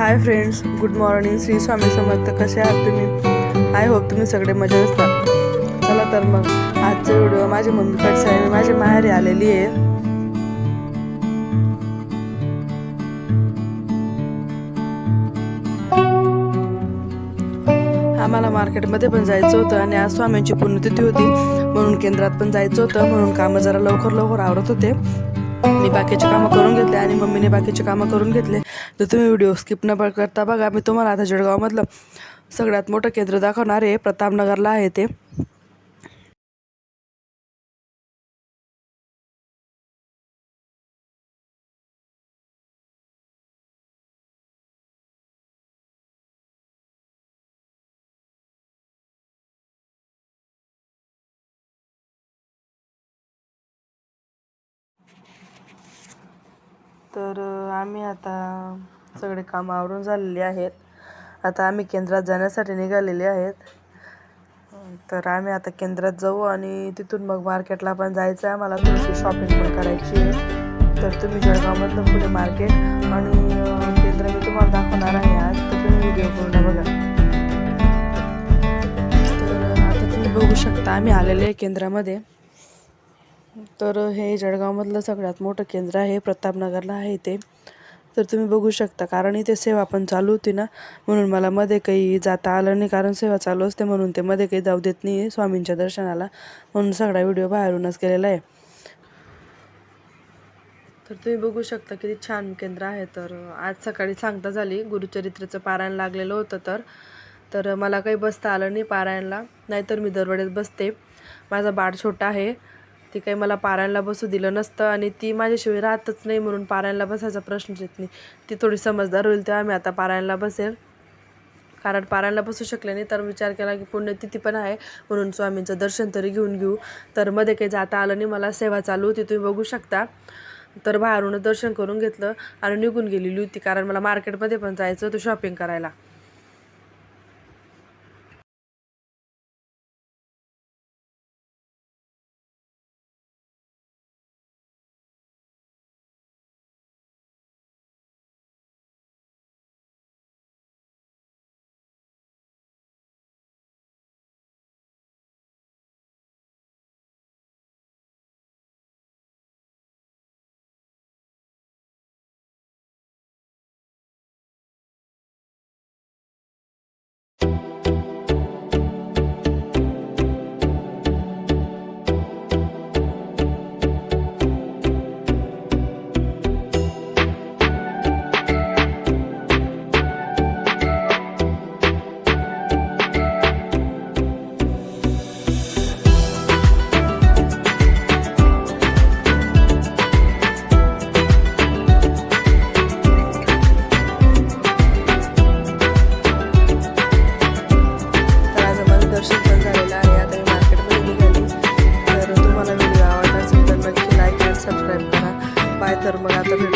Hi friends good morning Shri Swami Samarth कसे आहात तुम्ही? आय होप तुम्ही सगळे मजेत असतात चला तर मग आजचा व्हिडिओ माझ्या मम्मीकडचा आहे मी माझ्या माहेरी आलेली आहे. आम्हाला मार्केटमध्ये पण जायचं होतं आणि आज स्वामींची पुण्यतिथी होती. म्हणून केंद्रात पण जायचं होतं. म्हणून कामं जरा लवकर लवकर आवरत होते. मी बाकीचे कामं करून घेतले आणि मम्मीने बाकीचे कामं करून घेतले. तर तुम्ही व्हिडिओ स्किप न करता बघा मी तुम्हाला आता जळगावमधलं सगळ्यात मोठं केंद्र दाखवणार आहे. प्रतापनगरला आहे ते. तर आम्ही आता सगळे कामं आवरून झालेली आहेत. आता आम्ही केंद्रात जाण्यासाठी निघालेले आहेत. तर आम्ही आता केंद्रात जाऊ आणि तिथून मग मार्केटला पण जायचं आहे. आम्हाला थोडीशी शॉपिंग पण करायची आहे. तर तुम्ही जळगावमधलं पुढे मार्केट आणि केंद्र मी तुम्हाला दाखवणार आहे आज. तर तुम्ही व्हिडिओ पूर्ण बघा. तर आता तुम्ही बघू शकता आम्ही आलेले आहे केंद्रामध्ये. तर हे जळगावमधलं सगळ्यात मोठं केंद्र आहे प्रतापनगरला आहे ते. तर तुम्ही बघू शकता कारण इथे सेवा पण चालू होती ना म्हणून मला मध्ये काही जाता आलं नाही कारण सेवा चालू असते म्हणून ते मध्ये काही जाऊ देत नाही स्वामींच्या दर्शनाला म्हणून सगळा व्हिडिओ बाहेरूनच केलेला आहे. तर तुम्ही बघू शकता किती छान केंद्र आहे तर आज सकाळी सांगता झाली गुरुचरित्राचं पारायण लागलेलं होतं तर. तर मला काही बसता आलं नाही पारायणला नाहीतर मी दरवेळेस बसते. माझा बाळ छोटा आहे ती काही मला पारायणला बसू दिलं नसतं आणि ती माझ्याशिवाय राहतच नाही म्हणून पारायणला बसायचा प्रश्नच येत नाही. ती थोडी समजदार होईल तेव्हा मी आता पारायणला बसेल. कारण पारायणला बसू शकले नाही तर विचार केला की पुण्यतिथी पण आहे म्हणून स्वामींचं दर्शन तरी घेऊन घेऊ. तर मध्ये काही जाता आलं नाही मला सेवा चालू होती तुम्ही बघू शकता. तर बाहेरून दर्शन करून घेतलं आणि निघून गेलेली होती कारण मला मार्केटमध्ये पण जायचं होतं शॉपिंग करायला. era uma né?